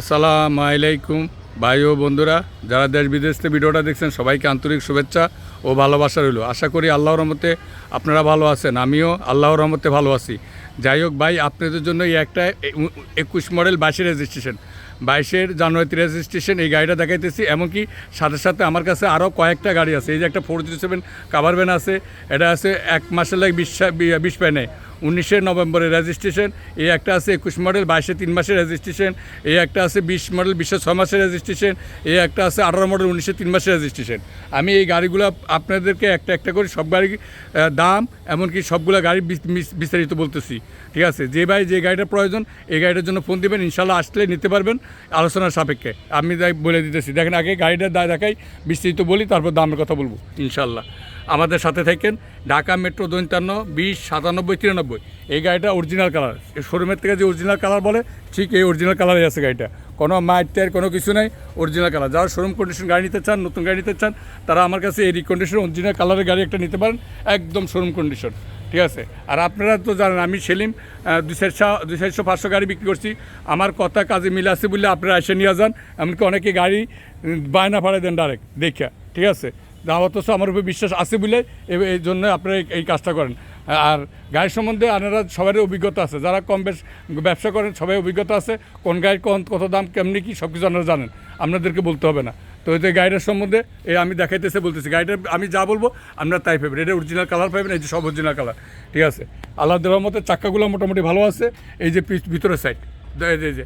আসসালামু আলাইকুম ভাই ও বন্ধুরা, যারা দেশ বিদেশ থেকে ভিডিওটা দেখছেন, সবাইকে আন্তরিক শুভেচ্ছা ও ভালোবাসা রইল। আশা করি আল্লাহর রহমতে আপনারা ভালো আছেন, আমিও আল্লাহর রহমতে ভালো আছি। যাই হোক ভাই, আপনাদের জন্য এই একটা একুশ মডেল বাসের রেজিস্ট্রেশন বাইশের জানুয়ারিতে রেজিস্ট্রেশন এই গাড়িটা দেখাইতেছি। এমনকি সাথে সাথে আমার কাছে আরও কয়েকটা গাড়ি আছে। এই যে একটা four zero seven cover van আছে এটা আছে এক মাসের লাগে বিশ বিশ প্যানে উনিশে নভেম্বরের রেজিস্ট্রেশন এই একটা আছে একুশ মডেল বাইশে তিন মাসের রেজিস্ট্রেশন এই একটা আছে বিশ মডেল বিশে ছ মাসের রেজিস্ট্রেশন এই একটা আছে আঠারো মডেল উনিশে তিন মাসের রেজিস্ট্রেশন আমি এই গাড়িগুলো আপনাদেরকে একটা একটা করে সব আহ, দাম এমনকি সবগুলো গাড়ি বিস- বিস- বিস্তারিত বলতেছি। ঠিক আছে? যে ভাই যে গাড়িটার প্রয়োজন এই গাড়িটার জন্য ফোন দেবেন ইনশাল্লাহ আসলে নিতে পারবেন। আলোচনার সাপেক্ষে। আমি তাই বলে দিতেছি। দেখেন আগে গাড়িটার দায় দেখাই, বিস্তৃত বলি, তারপর দামের কথা বলব। ইনশাল্লাহ। আমাদের সাথে থাকেন ঢাকা মেট্রো দৈন্তান্ন বিশ, সাতানব্বই, তিরানব্বই। এই গাড়িটা অরিজিনাল কালার শোরুমের থেকে যে অরিজিনাল কালার বলে, ঠিক এই অরিজিনাল কালারই আছে গাড়িটা। কোনো মাইট টায়ার কোনো কিছু নাই অরিজিনাল কালার যারা শোরুম কন্ডিশন গাড়ি নিতে চান, নতুন গাড়ি নিতে চান, তারা আমার কাছে এই রিকন্ডিশন অরিজিনাল কালারের গাড়ি একটা নিতে পারেন, একদম শোরুম কন্ডিশন ঠিক আছে? আর আপনারা তো জানেন, আমি সেলিম দুই চারশো দুই চারশো, পাঁচশো গাড়ি বিক্রি করছি। আমার কথা কাজে মিলে আছে বলে আপনারা এসে নিয়ে যান, এমনকি অনেকে গাড়ি বায়না ভাড়া দেন ডাইরেক্ট দেখা ঠিক আছে? অথচ আমার উপর বিশ্বাস আছে বলে এই জন্য আপনারা এই- কাজটা করেন। আর গাড়ি সম্বন্ধে আপনারা সবারই অভিজ্ঞতা আছে। যারা কম বেশ ব্যবসা করেন, সবাই অভিজ্ঞতা আছে। কোন গাড়ির কোন কত দাম, কেমনি কি সব কিছু আপনারা জানেন। আপনাদেরকে বলতে হবে না। তো এই যে গাড়িটার সম্বন্ধে এই আমি দেখাইতেছে, বলতেছি। গাড়িটার আমি যা বলব আপনারা তাই পাবেন এটা অরিজিনাল কালার পাবেন এই যে সব অরিজিনাল কালার ঠিক আছে? আল্লাহ দেওয়ার মতো চাক্কাগুলো মোটামুটি ভালো আছে। এই যে ভিতরের সাইড এই যে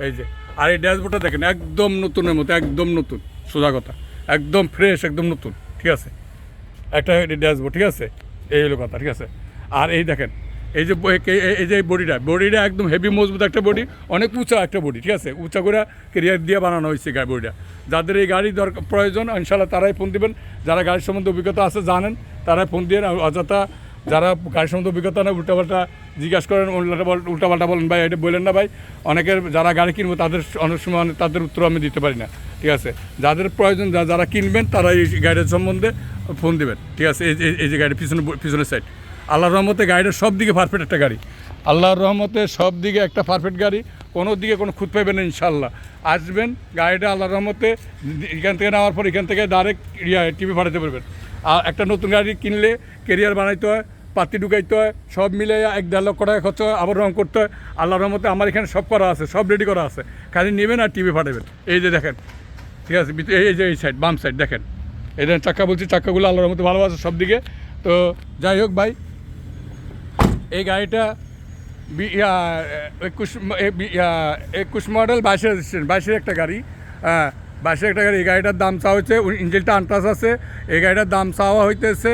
এই যে আর এই ড্যাশবোর্ডটা দেখেন, একদম নতুনের মতো, একদম নতুন। সোজা কথা। একদম ফ্রেশ একদম নতুন, ঠিক আছে? একটা ড্যাশবোর্ড ঠিক আছে? এই হলো কথা, ঠিক আছে? আর এই দেখেন, এই যে এই- যে বডিটা বডিটা একদম হেভি মজবুত একটা বডি অনেক উঁচা একটা বডি ঠিক আছে? উঁচা করে কেরিয়ার দিয়ে বানানো হয়েছে গাড়ি বডিটা যাদের এই গাড়ি দরকার প্রয়োজন ইনশাল্লাহ তারাই ফোন দিবেন। যারা গাড়ির সম্বন্ধে অভিজ্ঞতা আছে, জানেন, তারাই ফোন দিয়ে অযথা যারা গাড়ির সম্বন্ধে অভিজ্ঞতা নেই, উল্টাপাল্টা জিজ্ঞাসা করেন উল্টা উল্টাপাল্টা বলেন, ভাই, এটা বললেন না, ভাই। অনেকের যারা গাড়ি কিনবো, তাদের অনেক সময় তাদের উত্তর আমি দিতে পারি না। ঠিক আছে? যাদের প্রয়োজন যারা কিনবেন, তারা এই গাড়ির সম্বন্ধে ফোন দেবেন। ঠিক আছে? এই এই- এই যে গাড়ি পিছনে পিছনের সাইড আল্লাহর রহমতে গাড়িটা সব দিকে পারফেক্ট একটা গাড়ি। আল্লাহর রহমতে সব দিকে একটা পারফেক্ট গাড়ি। কোনো দিকে কোনো খুঁত পাইবেন না ইনশাল্লাহ আসবেন, গাড়িটা আল্লাহর রহমতে এখান থেকে নেওয়ার পর এখান থেকে ডাইরেক্ট ইয়া টিভি ফাটাতে পারবেন। আর একটা নতুন গাড়ি কিনলে কেরিয়ার বানাইতে হয়, পাতি ঢুকাইতে হয়, সব মিলে এক দেড় লক্ষ টাকা খরচ হয়, আবার রং করতে হয়। আল্লাহর রহমতে আমার এখানে সব করা আছে, সব রেডি করা আছে। খালি নেবেন আর টিভি ফাটাবেন এই যে দেখেন ঠিক আছে? এই যে এই সাইড বাম সাইড দেখেন। এই যে চাক্কা বলছি চাক্কাগুলো আল্লাহর মতো ভালোবাসে সব দিকে তো যাই হোক ভাই, এই গাড়িটা একুশ মডেল বাইশের রেজিস্ট্রেশন, বাইশের একটা গাড়ি। হ্যাঁ বাইশের একটা গাড়ি। এই গাড়িটার দাম চাওয়া হচ্ছে ইঞ্জিনটা আনটাস আছে। এই গাড়িটার দাম চাওয়া হইতেছে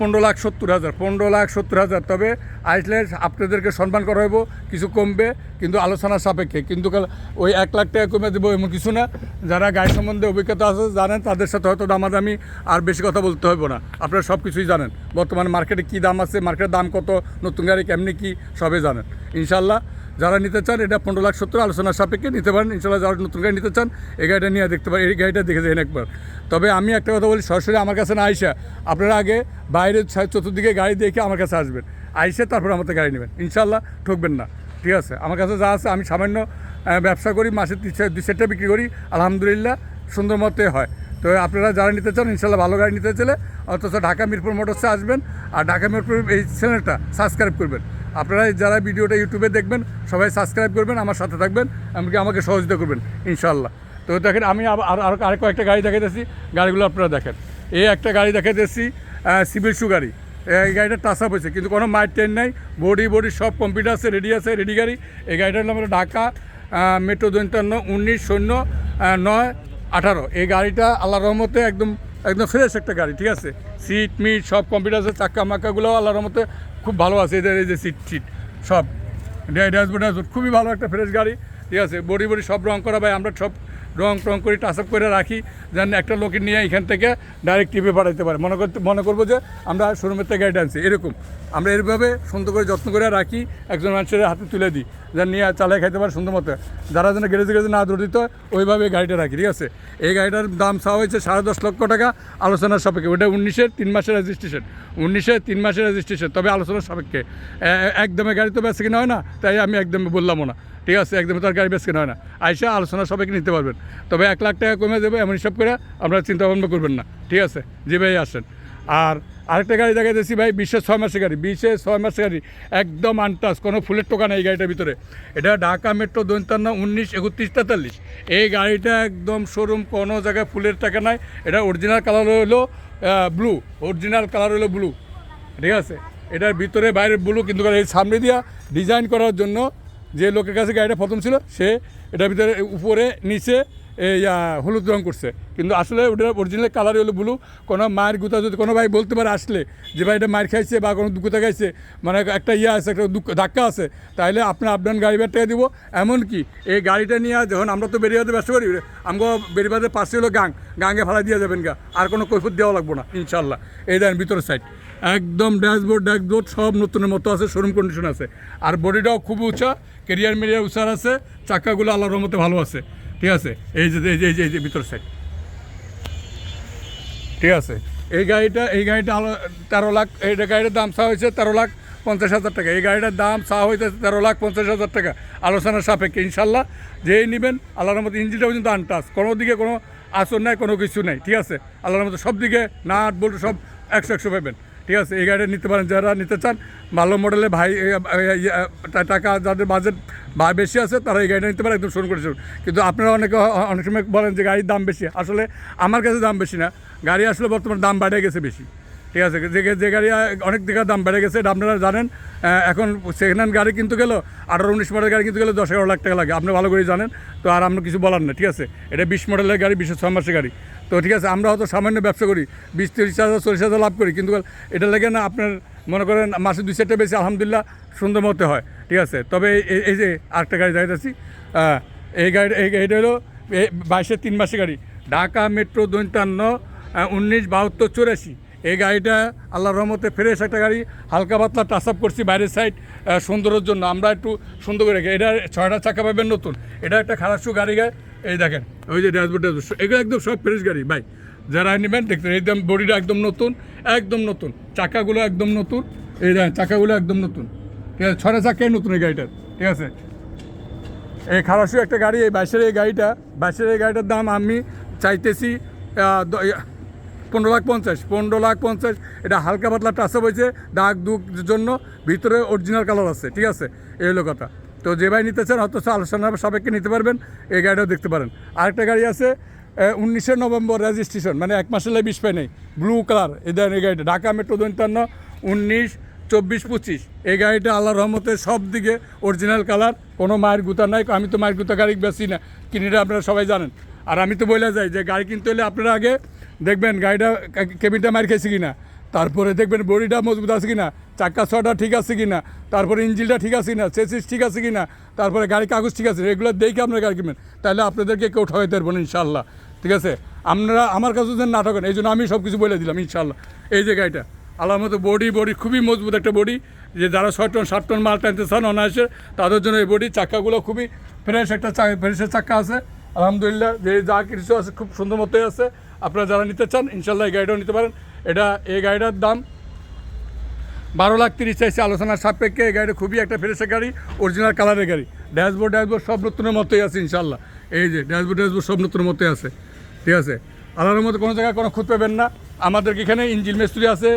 পনেরো লাখ সত্তর হাজার, পনেরো লাখ সত্তর হাজার। তবে আসলে আপনাদেরকে সম্মান করা হইব, কিছু কমবে, কিন্তু আলোচনার সাপেক্ষে। কিন্তু ওই এক লাখ টাকা কমে দেবো এমন কিছু না। যারা গাড়ি সম্বন্ধে অভিজ্ঞতা আছে, জানেন, তাদের সাথে হয়তো দামাদামি আর বেশি কথা বলতে হইব না। আপনারা সব কিছুই জানেন। বর্তমানে মার্কেটে কী দাম আছে, মার্কেটের দাম কত, নতুন গাড়ি কেমনি কী, সবই জানেন। ইনশাল্লাহ যারা নিতে চান, এটা পনেরো লাখ সত্তর, আলোচনার সাপেক্ষে নিতে পারেন। ইনশাল্লাহ যারা নতুন গাড়ি নিতে চান, এই গাড়িটা নিয়ে দেখতে পারেন, এই গাড়িটা দেখে যাবেন একবার। তবে আমি একটা কথা বলি, সরাসরি আমার কাছে না আইসা, আপনারা আগে বাইরের চতুর্দিকে গাড়ি দেখে আমার কাছে আসবেন। আইসে তারপর আমাদের গাড়ি নেবেন। ইনশাল্লাহ ঠকবেন না। ঠিক আছে? আমার কাছে যা আছে, আমি সামান্য ব্যবসা করি, মাসে দুই সেটটা বিক্রি করি, আলহামদুলিল্লাহ সুন্দর মতে হয়। তো আপনারা যারা নিতে চান ইনশাল্লাহ ভালো গাড়ি নিতে চাইলে অথচ ঢাকা মিরপুর মোটরসে আসবেন, আর ঢাকা মিরপুর এই চ্যানেলটা সাবস্ক্রাইব করবেন। আপনারা যারা ভিডিওটা ইউটিউবে দেখবেন, সবাই সাবস্ক্রাইব করবেন, আমার সাথে থাকবেন, এমনকি আমাকে সহযোগিতা করবেন ইনশাল্লাহ তো দেখেন, আমি আর আর কয়েকটা গাড়ি দেখাইতেছি, গাড়িগুলো আপনারা দেখেন। এই একটা গাড়ি দেখাইতেছি সিভিল শু গাড়ি। এই গাড়িটা টাচ আপ হয়েছে, কিন্তু কোনো মাইট ট্রেন নাই বডি বডি সব কম্পিউটার আছে রেডি আছে রেডি গাড়ি। এই গাড়িটার নাম হলো ঢাকা মেট্রো দৈন্তান্ন উনিশ, শূন্য নয়, আঠারো। এই গাড়িটা আল্লাহ রহমতে একদম একদম ফ্রেশ একটা গাড়ি, ঠিক আছে? সিট মিট সব কম্পিউটার আছে চাক্কা মাক্কাগুলো আল্লাহ রহমতে খুব ভালো আছে, এদের এই যে সিট সিট সব। ড্যাশবোর্ড ড্যাশবোর্ড খুবই ভালো একটা ফ্রেশ গাড়ি। ঠিক আছে, বডি বডি সব রং করা ভাই, আমরা সব রং টং করে টাচ আপ করে রাখি, যেন একটা লোকে নিয়ে এখান থেকে ডাইরেক্ট টিপে পাঠাইতে পারে। মনে করতে মনে করব যে আমরা শোরুমের থেকে গাড়ি আনছি। এরকম। আমরা এরভাবে সুন্দর করে যত্ন করে রাখি, একজন মানুষের হাতে তুলে দিই, যেন নিয়ে চালাই খাইতে পারে সুন্দর মতো। যারা যেন গ্যারেজে গ্যারেজে না দৌড়িত হয় ওইভাবে গাড়িটা রাখি, ঠিক আছে? এই গাড়িটার দাম চাওয়া হয়েছে সাড়ে দশ লক্ষ টাকা আলোচনার সাপেক্ষে। ওটা উনিশের তিন মাসের রেজিস্ট্রেশন উনিশের তিন মাসের রেজিস্ট্রেশন তবে আলোচনার সাপেক্ষে। একদমে গাড়ি তো বেঁচে কিনা হয় না, তাই আমি একদমে বললামও না। ঠিক আছে, একদম তার গাড়ি বেশ কেনা হয় না। আইসা আলোচনা সবাইকে নিতে পারবেন। তবে এক লাখ টাকা কমে দেবে এমন হিসাব করে আপনারা চিন্তা ভাবনা করবেন না। ঠিক আছে যে ভাই, আসেন। আর আরেকটা গাড়ি দেখা যাচ্ছি ভাই বিশের ছয় মাসের গাড়ি। বিশের ছয় মাসের গাড়ি, একদম আনটাস কোনো ফুলের টোকা নেই এই গাড়িটার ভিতরে। এটা ঢাকা মেট্রো দৈন্তান্ন উনিশ, একত্রিশ, তেতাল্লিশ। এই গাড়িটা একদম শোরুম কোনো জায়গায় ফুলের টাকা নাই। এটা অরিজিনাল কালার হলো ব্লু অরিজিনাল কালার হলো ব্লু ঠিক আছে, এটার ভিতরে বাইরে ব্লু কিন্তু এই সামনে দিয়া ডিজাইন করার জন্য যে লোকের কাছে গাড়িটা প্রথম ছিল সে এটার ভিতরে উপরে নিচে আহ, হলুদ রং করছে। কিন্তু আসলে ওটার অরিজিনাল কালার হলো ব্লু কোনো মায়ের গুতা যদি কোনো ভাই বলতে পারে আসলে যে ভাই এটা মায়ের খাইছে বা কোনো গুতা খাইছে মানে একটা ইয়ে আছে একটা ধাক্কা আছে তাহলে আপনার আপনার গাড়ি বের টাকা দিব। এমনকি এই গাড়িটা নিয়ে যখন আমরা তো বেরিয়ে ব্যস্ত করি আমগো বেরিবাদের পাশে হলো গাং গাঙ্গে ফালা দিয়ে যাবেন গা। আর কোনো কৈফত দেওয়া লাগবো না ইনশাল্লাহ এই দেন ভিতরের সাইড একদম ড্যাশবোর্ড ড্যাশবোর্ড সব নতুনের মতো আছে শোরুম কন্ডিশন আছে। আর বডিটাও খুব উঁচা। কেরিয়ার মেরিয়ার উঁচার আছে, চাকাগুলো আল্লাহর রহমতে ভালো আছে। ঠিক আছে? এই যে এই যে এই যে এই যে ভিতর সাইড ঠিক আছে? এই গাড়িটা এই গাড়িটা আলো, তেরো লাখ, এই গাড়িটার দাম চা হয়েছে তেরো লাখ পঞ্চাশ হাজার টাকা। এই গাড়িটার দাম চা হয়েছে তেরো লাখ পঞ্চাশ হাজার টাকা। আলোচনার সাপেক্ষে, ইনশাল্লাহ, যেই নেবেন, আল্লাহর মতো ইঞ্জিনটা পর্যন্ত আনটাস কোনো দিকে কোনো আসর নাই, কোনো কিছু নাই। ঠিক আছে? আল্লাহর মতো সব দিকে, নাট, বল্টু সব একশো একশো পাবেন ঠিক আছে, এই গাড়িটা নিতে পারেন, যারা নিতে চান, ভালো মডেলে ভাই টাকা যাদের বাজেট ভাই বেশি আছে, তারা এই গাড়িটা নিতে পারে, একদম শুরু করেছিল কিন্তু আপনারা অনেকে অনেক সময় বলেন যে গাড়ির দাম বেশি, আসলে আমার কাছে দাম বেশি না। গাড়ি আসলে বর্তমানে দাম বাড়িয়ে গেছে বেশি। ঠিক আছে যে যে গাড়ি অনেক দিকে দাম বেড়ে গেছে এটা আপনারা জানেন। এখন সেকেন্ড হ্যান্ড গাড়ি কিন্তু গেলো আঠারো উনিশ মডেলের গাড়ি কিন্তু গেলে দশ এগারো লাখ টাকা লাগে। আপনি ভালো করে জানেন তো আর আমরা কিছু বলার না ঠিক আছে? এটা বিশ মডেলের গাড়ি বিশেষ ছয় মাসের গাড়ি। তো ঠিক আছে আমরা হয়তো সামান্য ব্যবসা করি বিশ তিরিশ হাজার চল্লিশ হাজার লাভ করি কিন্তু এটা লাগে না আপনার মনে করেন মাসে দুই চারটে বেশি আলহামদুলিল্লাহ সুন্দর মতো হয় ঠিক আছে? তবে এই- যে আরেকটা গাড়ি আহ, এই গাড়ি এই গাড়িটা হলো বাইশের তিন মাসের গাড়ি। ঢাকা মেট্রো দৈন্তান্ন উনিশ বাহাত্তর চুরাশি। এই গাড়িটা আল্লাহর রহমতে ফ্রেশ একটা গাড়ি, হালকা পাতলা টাচ আপ করছি বাইরের সাইড সুন্দরের জন্য। আমরা একটু সুন্দর করে এটা ছয়টা চাকা পাবেন নতুন। এটা একটা খারাপ গাড়ি গায়ে। এই দেখেন, ওই যে ড্যাশবোর্ড ড্যাশবোর্ড এগুলো একদম সব ফ্রেশ গাড়ি, ভাই। যারা নেবেন দেখতেন একদম বডিটা একদম নতুন একদম নতুন। চাকাগুলো একদম নতুন। এই দেখেন, চাকাগুলো একদম নতুন। ঠিক আছে, ছয়টা চাকাই নতুন এই গাড়িটার। ঠিক আছে? এই খারাসু একটা গাড়ি, এই বাইশের এই গাড়িটা, বাইশের এই গাড়িটার দাম আমি চাইতেছি পনেরো লাখ পঞ্চাশ, পনেরো লাখ পঞ্চাশ, এটা হালকা পাতলা টাচআপ হয়েছে, দাগ দুগ জন্য, ভিতরে অরিজিনাল কালার আছে, ঠিক আছে? এই হলো কথা। তো যে ভাই নিতে চান, অথচ আলোচনার সাপেক্ষে নিতে পারবেন, এই গাড়িটাও দেখতে পারেন। আরেকটা গাড়ি আছে উনিশে নভেম্বর রেজিস্ট্রেশন মানে এক মাসের লাই বিশ পাই নেই ব্লু কালার এই এই গাড়িটা, ঢাকা মেট্রো দৈন্তান্ন উনিশ, চব্বিশ, পঁচিশ, এই গাড়িটা আল্লাহ রহমতের সব দিকে অরিজিনাল কালার কোনো মায়ের গুতা নাই, আমি তো মায়ের গুতা গাড়ি বেশি না, কিনিটা আপনারা সবাই জানেন। আর আমি তো বলে যাই, যে গাড়ি কিনতে হলে আপনারা আগে দেখবেন গাড়িটা কেবিনটা মার খেয়েছে কিনা? তারপরে দেখবেন বডিটা মজবুত আছে কিনা? চাক্কা ছটা ঠিক আছে কিনা? তারপরে ইঞ্জিনটা ঠিক আছে কিনা? চেসিস ঠিক আছে কিনা? তারপরে গাড়ি কাগজ ঠিক আছে? এগুলো দেখে আপনারা গাড়ি কিনবেন। তাহলে আপনাদেরকে কেউ ঠকাইতে পারব না ইনশাল্লাহ ঠিক আছে? আপনারা আমার কাছে যেন না ঠকেন এই জন্য আমি সব কিছু বলে দিলাম ইনশাল্লাহ এই যে গাড়িটা, আল্লাহর মতো বডি বডি খুবই মজবুত একটা বডি। যে যারা ছয় টন, সাত টন মাল টানতে চান অনায়াসে, তাদের জন্য এই বডি। চাক্কাগুলো খুবই ফ্রেশ একটা ফ্রেশের চাক্কা আছে। আলহামদুলিল্লাহ, যে যা কিছু আছে খুব সুন্দর মতোই আছে। আপনারা যারা নিতে চান, ইনশাল্লাহ এই গাড়িটাও নিতে পারেন। এটা, এই গাড়িটার দাম বারো লাখ তিরিশ চাইছে। আলোচনার সাপেক্ষে এই গাড়িটা খুবই একটা ফ্রেশের গাড়ি অরিজিনাল কালারের গাড়ি। ড্যাশবোর্ড ড্যাশবোর্ড সব নতুনের মতোই আছে ইনশাল্লাহ। এই যে ড্যাশবোর্ড ড্যাশবোর্ড সব নতুনের মতোই আছে। ঠিক আছে? আল্লাহর মতো কোনো জায়গায় কোনো খুঁত পাবেন না। আমাদের এখানে ইঞ্জিন মিস্ত্রি আছে,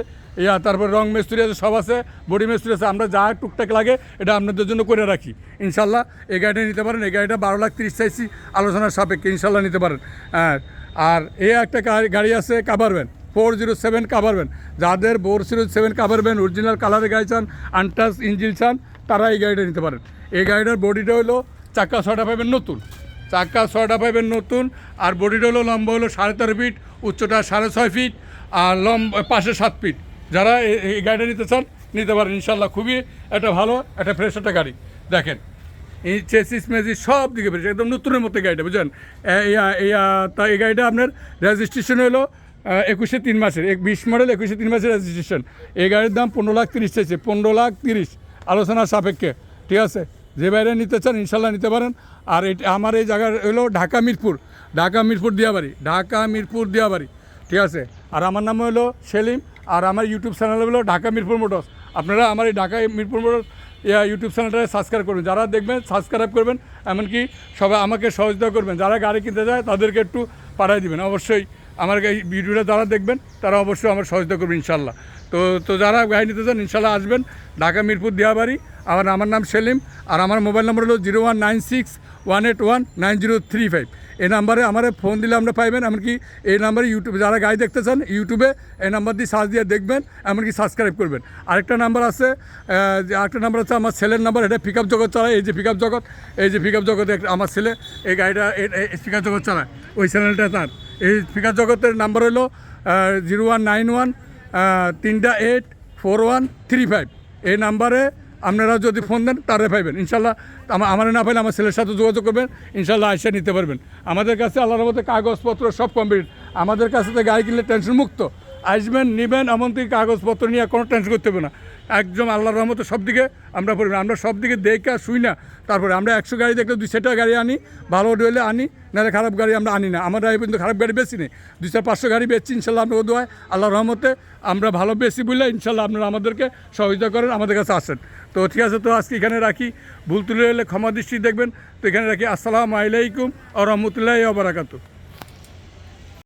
ইয়া, তারপর রং মিস্ত্রি আছে, সব আছে, বডি মিস্ত্রি আছে। আমরা যা টুকটাক লাগে, এটা আপনাদের জন্য করে রাখি। ইনশাল্লাহ এই গাড়িটা নিতে পারেন। এই গাড়িটা বারো লাখ তিরিশ চাইছি, আলোচনার সাপেক্ষে ইনশাল্লাহ নিতে পারেন। হ্যাঁ আর এ একটা গাড়ি- আছে cover van four zero seven cover van যাদের four zero seven cover van original কালারের গাড়ি চান আনটাস ইঞ্জিন চান, তারা এই গাড়িটা নিতে পারেন। এই গাড়িটার বডিটা হলো চাকা ছটা পাবেন নতুন। চাকা ছটা পাবেন নতুন, আর বডিটা হলো লম্বা হলো সাড়ে তেরো ফিট উচ্চটা সাড়ে ছয় ফিট আর লম্বা পাশে সাত ফিট যারা এই গাড়িটা নিতে চান, নিতে পারেন। ইনশাল্লাহ খুবই একটা ভালো, একটা ফ্রেশ একটা গাড়ি। দেখেন চেসিস মেসিস সব দিকে ফ্রেশ একদম নতুনের মতো গাড়িটা বুঝলেন তা এই গাড়িটা আপনার রেজিস্ট্রেশন হলো একুশে তিন মাসের, এক বিশ মডেল একুশে তিন মাসের রেজিস্ট্রেশন এই গাড়ির দাম পনেরো লাখ তিরিশ চাইছে, পনেরো লাখ তিরিশ, আলোচনার সাপেক্ষে, ঠিক আছে? যে বাইরে নিতে চান, ইনশাল্লাহ নিতে পারেন। আর এটা আমার এই জায়গার হলো ঢাকা মিরপুর ঢাকা মিরপুর দিয়াবাড়ি, ঢাকা মিরপুর দিয়াবাড়ি, ঠিক আছে? আর আমার নাম হলো সেলিম, আর আমার ইউটিউব চ্যানেল হলো ঢাকা মিরপুর মোটরস। আপনারা আমার এই ঢাকা মিরপুর মোটরস ইউটিউব চ্যানেলটা সাবস্ক্রাইব করবেন। যারা দেখবেন সাবস্ক্রাইব করবেন, এমনকি সবাই আমাকে সহযোগিতা করবেন। যারা গাড়ি কিনতে যায়, তাদেরকে একটু পাঠাই দিবেন। অবশ্যই আমার এই ভিডিওটা যারা দেখবেন, তারা অবশ্যই আমার সহযোগিতা করবেন ইনশাল্লাহ তো তো যারা গাড়ি নিতে চান ইনশাল্লাহ আসবেন। ঢাকা, মিরপুর, দিয়াবাড়ি। আমার আমার নাম সেলিম, আর আমার মোবাইল নম্বর হলো zero one nine six one eight one nine zero three five. এই নাম্বারে আমার ফোন দিলে আমরা পাইবেন, এমনকি এই নাম্বারে ইউটিউবে যারা গাড়ি দেখতে চান, ইউটিউবে এই নাম্বার দিয়ে সার্চ দিয়ে দেখবেন, এমনকি সাবস্ক্রাইব করবেন। আরেকটা নাম্বার আছে আরেকটা নাম্বার আছে, আমার ছেলের নাম্বার, এটা পিক আপ জগৎ চালায় এই যে পিক আপ জগৎ, এই যে পিক আপ জগৎ আমার ছেলে, এই গাড়িটা পিক আপ জগৎ চালায় ওই চ্যানেলটা তার। এই পিক আপ জগতের নাম্বার হলো জিরো ওয়ান নাইন ওয়ান তিনটা eight, four one three five. এই নাম্বারে আপনারা যদি ফোন দেন, তারে পাইবেন। ইনশাল্লাহ আমার আমার না পাইলে আমার ছেলের সাথে যোগাযোগ করবেন, ইনশাল্লাহ আইসা নিতে পারবেন। আমাদের কাছে আল্লাহর মধ্যে কাগজপত্র সব কমপ্লিট আমাদের কাছে তো গাড়ি কিনলে টেনশন মুক্ত। আসবেন, নেবেন এমনকি কাগজপত্র নিয়ে কোনো টেনশন করতে হবে না। একদম আল্লাহর রহমতে সব দিকে আমরা পড়বেন আমরা সব দিকে দেখে আর শুই না। তারপরে আমরা একশো গাড়ি দেখলে দুই সেটা গাড়ি আনি, ভালো হলে আনি, নাহলে খারাপ গাড়ি আমরা আনি না। আমরা পর্যন্ত খারাপ গাড়ি বেশি নেই। দুই চার পাঁচশো গাড়ি বেচছি, ইনশাল্লাহ আমরা দোয়ায়। আল্লাহর রহমতে আমরা ভালো বেশি বলে ইনশাল্লাহ আপনারা আমাদেরকে সহযোগিতা করেন, আমাদের কাছে আসেন। তো ঠিক আছে, তো আজকে এখানে রাখি। ভুল তুলে এলে ক্ষমা দৃষ্টি দেখবেন। তো এখানে রাখি। আসসালামু আলাইকুম আ রহমতুল্লাহ বারাকাতু